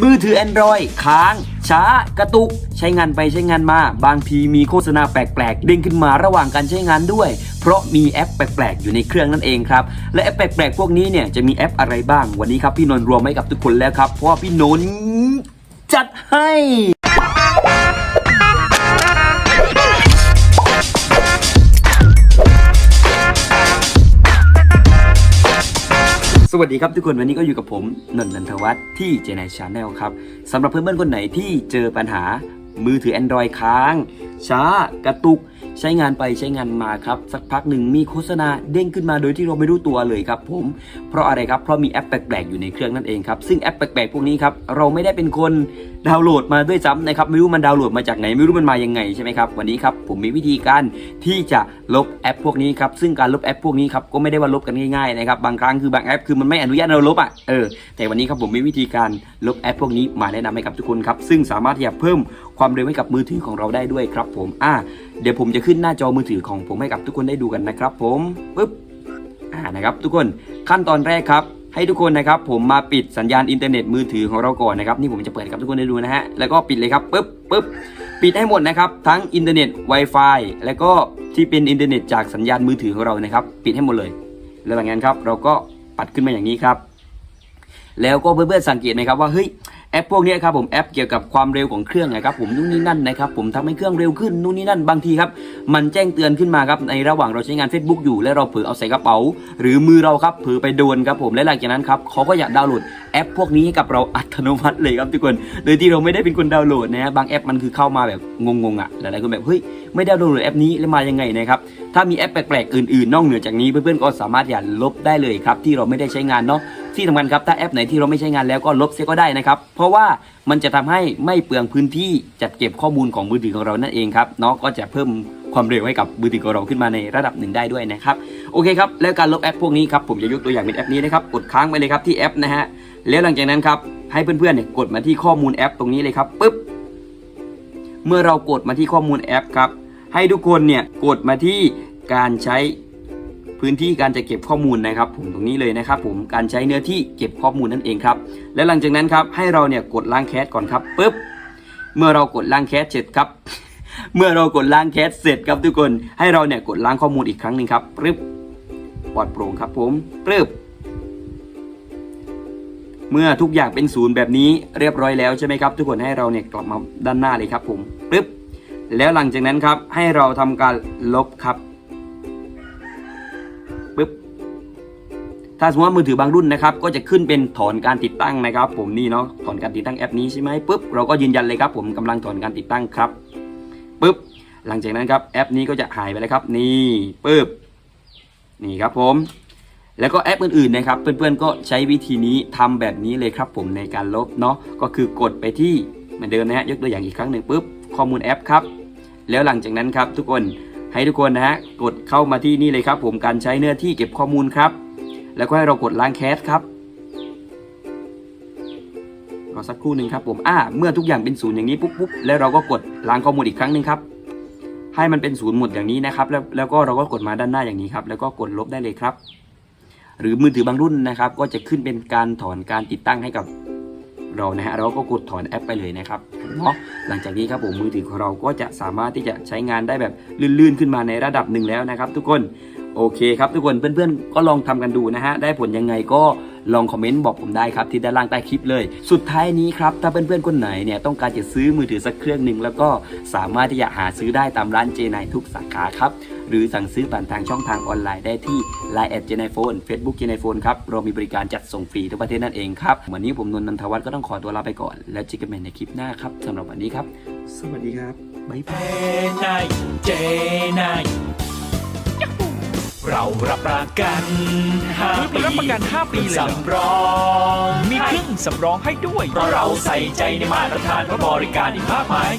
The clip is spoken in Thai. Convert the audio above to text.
มือถือ Android ค้าง ช้ากระตุก ใช้งานไปใช้งานมา บางทีมีโฆษณาแปลกๆ เด้งขึ้นมาระหว่างการใช้งานด้วย เพราะมีแอปแปลกๆ อยู่ในเครื่องนั่นเองครับ และแอปแปลกๆ พวกนี้เนี่ยจะมีแอปอะไรบ้าง วันนี้ครับพี่นนท์รวมไว้กับทุกคนแล้วครับ เพราะว่าพี่นนท์จัดให้ สวัสดีครับทุกคนวันนี้ก็อยู่กับผมนนท์นันทวัฒน์ที่เจไนชาแนลครับสำหรับเพื่อนๆคนไหนที่เจอปัญหามือถือ Android ค้าง ช้ากระตุก ใช้งานไปใช้งานมาครับ สักพักหนึ่งมีโฆษณาเด้งขึ้นมาโดยที่เราไม่รู้ตัวเลยครับผม เพราะอะไรครับ เพราะมีแอปแปลกๆอยู่ในเครื่องนั่นเองครับ ซึ่งแอปแปลกๆพวกนี้ครับ เราไม่ได้เป็นคนดาวน์โหลดมาด้วยซ้ำนะครับ ไม่รู้มันดาวน์โหลดมาจากไหน ไม่รู้มันมายังไงใช่ไหมครับ วันนี้ครับผมมีวิธีการที่จะลบแอปพวกนี้ครับ ซึ่งการลบแอปพวกนี้ครับก็ไม่ได้ว่าลบกันง่ายๆนะครับ บางครั้งคือบางแอปคือมันไม่อนุญาตเราลบอะ เออ แต่วันนี้ครับผมมีวิธีการลบแอปพวกนี้มาแนะนำให้กับทุกคนครับ ซึ่งสามารถที่จะเพิ่มความเร็วให้กับมือถือของเราได้ด้วยครับผมอ่าเดี๋ยวผมจะขึ้นหน้าจอมือถือของผมให้กับทุกคนได้ดูกันนะครับผมปึ๊บอ่านะครับ ทุกคนขั้นตอนแรกครับให้ทุกคนนะครับผมมาปิดสัญญาณอินเทอร์เน็ตมือถือของเราก่อนนะครับนี่ผมจะเปิดให้กับทุกคนได้ดูนะฮะแล้วก็ปิดเลยครับปึ๊บปึ๊บปิดให้หมดนะครับทั้งอินเทอร์เน็ต Wi-Fi แล้วก็ที่เป็นอินเทอร์เน็ตจากสัญญาณมือถือของเรานะครับ ปิดให้หมดเลย แล้วหลังจากนั้นครับเราก็ปัดขึ้นมาอย่างนี้ครับ แล้วก็เพื่อนๆสังเกตไหมครับว่าเฮ้ย แอปพวกนี้ครับผมแอปเกี่ยวกับความเร็วของเครื่องนะครับผมนู่นนี่นั่นนะครับผมทำให้เครื่องเร็วขึ้นนู่นนี่นั่นบางทีครับมันแจ้งเตือนขึ้นมาครับในระหว่างเราใช้งาน Facebook อยู่ และเราเผลอเอาใส่กระเป๋า หรือมือเราครับเผลอไปโดนครับผมและหลังจากนั้นครับเขาก็อยากดาวน์โหลดแอปพวกนี้ให้กับเราอัตโนมัติเลยครับทุกคนโดยที่เราไม่ได้เป็นคนดาวน์โหลดนะฮะบางแอปมันคือเข้ามาแบบงงๆอะหลายๆคนแบบเฮ้ยไม่ได้ดาวน์โหลดแอปนี้แล้วมายังไงนะครับถ้ามีแอปแปลกๆอื่นๆ นอกเหนือจากนี้เพื่อนๆก็สามารถอย่าลบได้เลยครับที่เราไม่ได้ใช้งานเนาะ ที่สำคัญครับถ้าแอปไหนที่เราไม่ใช้งานแล้วก็ลบเสียก็ได้นะครับ เพราะว่ามันจะทำให้ไม่เปลืองพื้นที่จัดเก็บข้อมูลของมือถือของเรานั่นเองครับเนาะก็จะเพิ่มความเร็วให้กับมือถือของเราขึ้นมาในระดับหนึ่งได้ด้วยนะครับโอเคครับแล้วการลบแอปพวกนี้ครับผมจะยกตัวอย่างเป็นแอปนี้นะครับกดค้างไปเลยครับที่แอปนะฮะแล้วหลังจากนั้นครับให้เพื่อนๆเนี่ยกดมาที่ข้อมูลแอปตรงนี้เลยครับปึ๊บเมื่อเรากดมาที่ข้อมูลแอปครับให้ทุกคนเนี่ยกดมาที่การใช้ พื้นที่การจะเก็บข้อมูลนะครับผมตรงนี้เลยนะครับผมการใช้เนื้อที่เก็บข้อมูลนั่นเองครับและหลังจากนั้นครับให้เราเนี่ยกดล้างแคสก่อนครับปุ๊บเมื่อเรากดล้างแคสเสร็จครับ เมื่อเรากดล้างแคสเสร็จครับทุกคนให้เราเนี่ยกดล้างข้อมูลอีกครั้งหนึ่งครับปึ๊บปลอดโปร่งครับผมปึ๊บเมื่อทุกอย่างเป็นศูนย์แบบนี้เรียบร้อยแล้วใช่ไหมครับทุกคนให้เราเนี่ยกลับมาด้านหน้าเลยครับผมปึ๊บแล้วหลังจากนั้นครับให้เราทำการลบครับ ถ้าสมมติว่ามือถือบางรุ่นนะครับก็จะขึ้นเป็นถอนการติดตั้งนะครับ ผมนี่เนาะถอนการติดตั้งแอปนี้ใช่ไหมปึ๊บเราก็ยืนยันเลยครับ ผมกำลังถอนการติดตั้งครับปึ๊บหลังจากนั้นครับแอปนี้ก็จะหายไปเลยครับ นี่ปึ๊บนี่ครับผมแล้วก็แอปอื่นๆนะครับ เพื่อนๆก็ใช้วิธีนี้ทำแบบนี้เลยครับ ผมในการลบเนาะก็คือกดไปที่เหมือนเดิมนะฮะยกตัวอย่างอีกครั้งหนึ่งปึ๊บข้อมูลแอปครับ แล้วหลังจากนั้นครับทุกคนให้ทุกคนนะฮะกดเข้ามาที่นี่เลยครับ ผมการใช้เนื้อที่เก็บข้อมูลครับ แล้วก็ให้เรากดล้างแคสครับรอสักครู่หนึ่งครับผมอ่าเมื่อทุกอย่างเป็นศูนย์อย่างนี้ปุ๊บปุ๊บแล้วเราก็กดล้างข้อมูลอีกครั้งหนึ่งครับ ให้มันเป็นศูนย์หมดอย่างนี้นะครับ แล้วแล้วก็เราก็กดมาด้านหน้าอย่างนี้ครับ แล้วก็กดลบได้เลยครับ หรือมือถือบางรุ่นนะครับ ก็จะขึ้นเป็นการถอนการติดตั้งให้กับเรานะฮะเราก็กดถอนแอปไปเลยนะครับเนาะหลังจากนี้ครับผมมือถือของเราก็จะสามารถที่จะใช้งานได้แบบลื่นๆขึ้นมาในระดับหนึ่งแล้วนะครับ ทุกคน โอเคครับทุกคนเพื่อนๆ ก็ลองทำกันดูนะฮะ ได้ผลยังไงก็ลองคอมเมนต์บอกผมได้ครับที่ด้านล่างใต้คลิปเลย สุดท้ายนี้ครับ ถ้าเพื่อนๆ คนไหนเนี่ยต้องการจะซื้อมือถือสักเครื่องหนึ่งแล้วก็สามารถที่จะหาซื้อได้ตามร้านเจไนทุกสาขาครับ หรือสั่งซื้อผ่านทางช่องทางออนไลน์ได้ที่ Line แอดเจไนโฟนเฟซบุ๊กเจไนโฟนครับ เรามีบริการจัดส่งฟรีทุกประเทศนั่นเองครับ วันนี้ผมนนท์นันทวัฒน์ก็ต้องขอตัวลาไปก่อน แล้วเจอกันใหม่ในคลิปหน้าครับสำหรับวันนี้ครับ สวัสดีครับบ๊ายบายนายเจนาย เรารับประกันห้าคือปีรับประกัน 5 ปีเลยเหรอสำรองมีเครื่องสำรองให้ด้วย เพราะเราใส่ใจในมาตรฐานและบริการอีกมากมาย